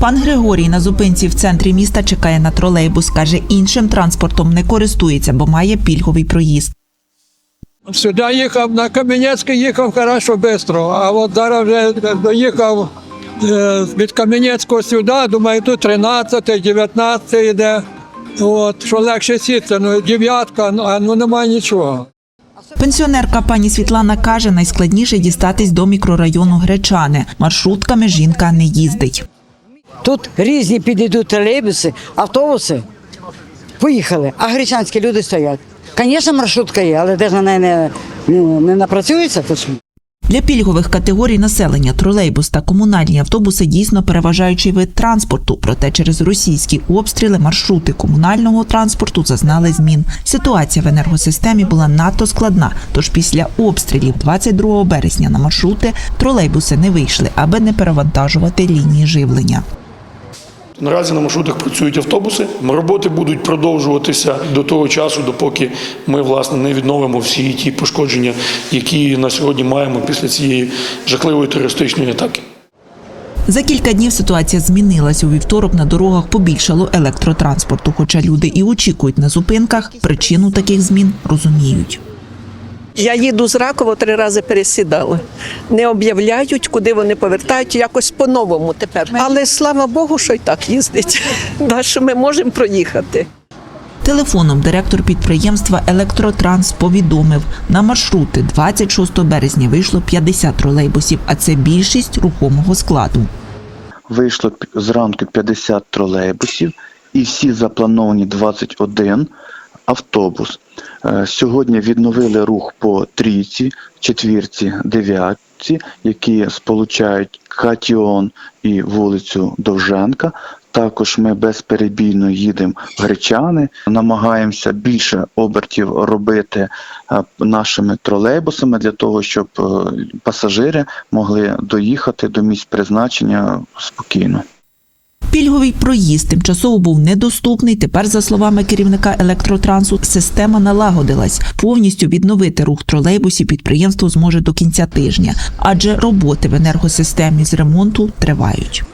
Пан Григорій на зупинці в центрі міста чекає на тролейбус. каже, іншим транспортом не користується, бо має пільговий проїзд. Сюди їхав на Кам'янецький, їхав хорошо швидко, а от зараз вже доїхав е, від Кам'янецького сюди, думаю, тут 13, 19 йде. От, що легше сісти, ну дев'ятка, ну, а ну немає нічого. Пенсіонерка пані Світлана каже, найскладніше дістатись до мікрорайону Гречани. Маршрутками жінка не їздить. Тут різні підійдуть тролейбуси, автобуси. Поїхали, а гречанські люди стоять. Звісно, маршрутка є, але де ж на неї не, ну, не напрацюється? Для пільгових категорій населення тролейбус та комунальні автобуси дійсно переважаючий вид транспорту. Проте через російські обстріли маршрути комунального транспорту зазнали змін. Ситуація в енергосистемі була надто складна. Тож після обстрілів 22 березня на маршрути тролейбуси не вийшли, аби не перевантажувати лінії живлення. Наразі на маршрутах працюють автобуси. Роботи будуть продовжуватися до того часу, допоки ми власне не відновимо всі ті пошкодження, які на сьогодні маємо після цієї жахливої терористичної атаки. За кілька днів ситуація змінилась. У вівторок на дорогах побільшало електротранспорту. Хоча люди і очікують на зупинках, причину таких змін розуміють. Я їду з Ракова три рази пересідали. Не об'являють, куди вони повертають, якось по-новому тепер. Але слава Богу, що й так їздить. Що ми можемо проїхати. Телефоном директор підприємства Електротранс повідомив, на маршрути 26 березня вийшло 50 тролейбусів, а це більшість рухомого складу. вийшло зранку 50 тролейбусів і всі заплановані 21 автобус. Е, Сьогодні відновили рух по трійці, четвірці, дев'ятці, які сполучають Катіон і вулицю Довженка. Також ми безперебійно їдемо в Гречани, намагаємося більше обертів робити е, нашими тролейбусами для того, щоб е, пасажири могли доїхати до місць призначення спокійно. Пільговий проїзд тимчасово був недоступний. Тепер, за словами керівника електротрансу, система налагодилась. Повністю відновити рух тролейбусів підприємство зможе до кінця тижня, адже роботи в енергосистемі з ремонту тривають.